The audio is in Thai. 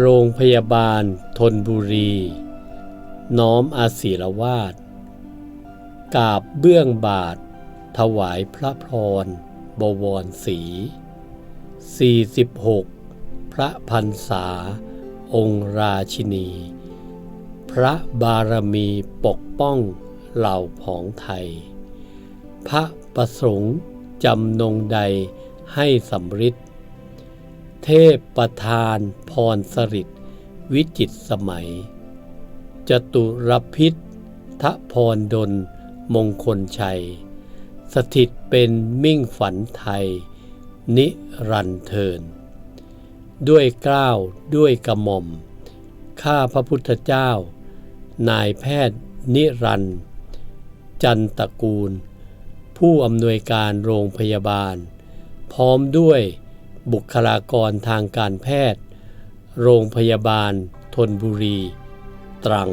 โรงพยาบาลทนบุรี น้อมอาศีรวาสกาบเบื้องบาท ถวายพระพร บวรสี46 พระพันษา องค์ราชินี พระบารมีปกป้องเหล่าผองไทย พระประสงค์จำนงใดให้สำริด เทพประธานพรสริตวิจิตสมัย จตุรพิษทะพรดลมงคลชัย สถิตเป็นมิ่งฝันไทย นิรันเทิน ด้วยเกล้าวด้วยกระหม่อม ข้าพระพุทธเจ้า นายแพทย์นิรันจันตะกูล ผู้อำนวยการโรงพยาบาล พร้อมด้วย บุคลากรทางการแพทย์ โรงพยาบาล ทนบุรี ตรัง